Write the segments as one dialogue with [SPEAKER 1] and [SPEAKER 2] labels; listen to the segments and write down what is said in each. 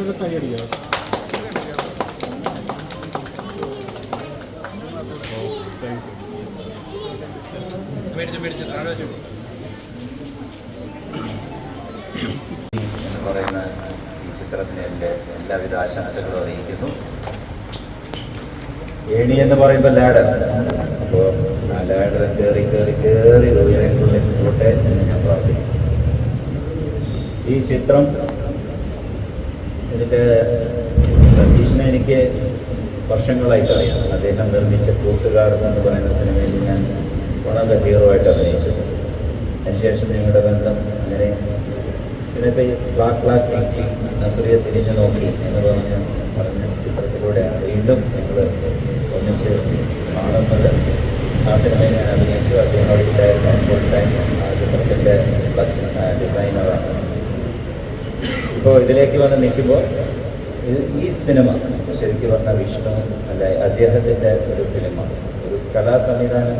[SPEAKER 1] അതൊക്കെ കൈയടിക്കാം thank you
[SPEAKER 2] പറയുന്ന ഈ ചിത്രത്തിന് എന്റെ എല്ലാവിധ ആശംസകളും അറിയിക്കുന്നു. ഏണി എന്ന് പറയുമ്പോൾ ലാഡർ അപ്പോൾ ആ ലാഡർ കയറി കയറി കയറി ഉയരങ്ങളിൽ പോട്ടെ എന്ന് ഞാൻ പ്രാർത്ഥിക്കുന്നു. ഈ ചിത്രം ഇതിന്റെ സതീഷിനെ എനിക്ക് വർഷങ്ങളായിട്ട് അറിയാം. അദ്ദേഹം നിർമ്മിച്ച കൂട്ടുകാർ എന്ന് പറയുന്ന സിനിമയിൽ ഞാൻ വളരെ ഹീറോയായിട്ട് അഭിനയിച്ചു. അതിനുശേഷം ഞങ്ങളുടെ ബന്ധം അങ്ങനെ പിന്നെ ഇപ്പോൾ ഈ ക്ലാക്ക് ക്ലാക്ക് ആക്കി നസറിയെ തിരിഞ്ഞു നോക്കി എന്ന് പറഞ്ഞ പറഞ്ഞ ചിത്രത്തിലൂടെയാണ് വീണ്ടും ഞങ്ങൾ ഒന്നിച്ച് കാണുന്നത്. ആ സിനിമയിൽ ഞാൻ ഇപ്പോൾ ഇതിലേക്ക് വന്ന് നിൽക്കുമ്പോൾ ഈ സിനിമ ശരിക്കും പറഞ്ഞ വിഷ്ണു അല്ലെ? അദ്ദേഹത്തിന്റെ ഒരു ഫിലിമാണ് ഒരു കലാ സംവിധാനം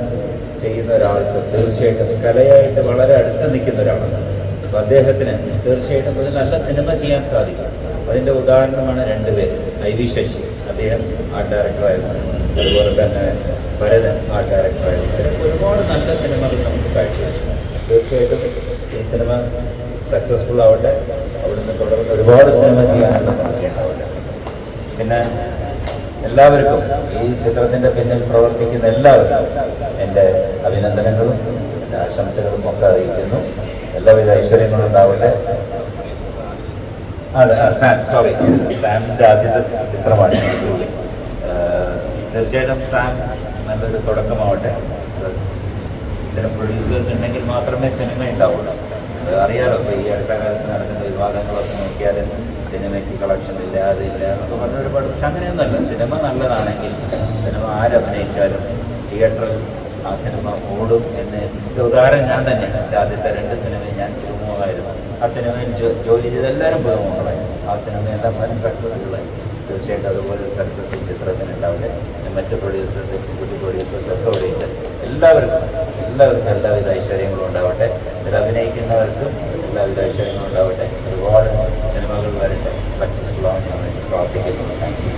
[SPEAKER 2] ചെയ്യുന്ന ഒരാൾക്ക് തീർച്ചയായിട്ടും കലയായിട്ട് വളരെ അടുത്ത് നിൽക്കുന്ന ഒരാളാണ്. അപ്പോൾ അദ്ദേഹത്തിന് തീർച്ചയായിട്ടും ഒരു നല്ല സിനിമ ചെയ്യാൻ സാധിക്കും. അതിന്റെ ഉദാഹരണമാണ് രണ്ടുപേര്. ഐ വി ശശി അദ്ദേഹം ആർട്ട് ഡയറക്ടറായിരുന്നു അതുപോലെ തന്നെ ഭരതൻ ആർട്ട് ഡയറക്ടറായിരുന്നു ഒരുപാട് നല്ല സിനിമകൾ നമുക്ക് കാഴ്ചവെച്ചു. തീർച്ചയായിട്ടും ഈ സിനിമ സക്സസ്ഫുൾ ആവട്ടെ. അവിടുന്ന് തുടർന്ന് ഒരുപാട് സിനിമ ചെയ്യാനുള്ള ഭാഗ്യമുണ്ടാവട്ടെ പിന്നെ എല്ലാവർക്കും ഈ ചിത്രത്തിന്റെ പിന്നിൽ പ്രവർത്തിക്കുന്ന എല്ലാവർക്കും എന്റെ അഭിനന്ദനങ്ങളും എന്റെ ആശംസകളും ഒക്കെ അറിയിക്കുന്നു. എല്ലാവിധ ഐശ്വര്യങ്ങളും ഉണ്ടാവട്ടെ. അതെ സാം സോറി സാമിന്റെ ആദ്യത്തെ ചിത്രമാണ് തീർച്ചയായിട്ടും സാം നല്ലൊരു തുടക്കമാവട്ടെ. ഇത്തരം പ്രൊഡ്യൂസേഴ്സ് ഉണ്ടെങ്കിൽ മാത്രമേ സിനിമ ഉണ്ടാവുള്ളൂ. അറിയാലോ ഇപ്പോൾ ഈ അടുത്ത കാലത്ത് നടക്കുന്ന വിവാദങ്ങളൊക്കെ നോക്കിയാൽ സിനിമയ്ക്ക് കളക്ഷൻ ഇല്ല അതില്ല എന്നൊക്കെ പറഞ്ഞ ഒരുപാട് പക്ഷെ അങ്ങനെയൊന്നുമല്ല. സിനിമ നല്ലതാണെങ്കിൽ സിനിമ ആരഭിനയിച്ചാലും തിയേറ്ററിൽ ആ സിനിമ ഓടും എന്ന് എന്റെ ഉദാഹരണം ഞാൻ തന്നെയാണ്. എന്റെ ആദ്യത്തെ രണ്ട് സിനിമയും ഞാൻ പുതുമുഖമായിരുന്നു ആ സിനിമയിൽ ജോലി ചെയ്ത എല്ലാവരും പുതുമുഖങ്ങളായിരുന്നു ആ സിനിമയുടെ വൻ സക്സസ്സുകളെ തീർച്ചയായിട്ടും അതുപോലെ സക്സസ് ഈ ചിത്രത്തിനുണ്ടാവില്ല മറ്റ് പ്രൊഡ്യൂസേഴ്സ് എക്സിക്യൂട്ടീവ് പ്രൊഡ്യൂസേഴ്സ് ഒക്കെ ഉണ്ട്. എല്ലാവർക്കും എല്ലാവർക്കും എല്ലാവിധ ഐശ്വര്യങ്ങളും ഉണ്ടാവട്ടെ. ഇതിൽ അഭിനയിക്കുന്നവർക്കും എല്ലാവിധ ഐശ്വര്യങ്ങളും ഉണ്ടാവട്ടെ. ഒരുപാട് സിനിമകൾ വരട്ടെ. സക്സസ്ഫുൾ ആണെന്നാണ് പ്രാർത്ഥിക്കുന്നത് താങ്ക് യു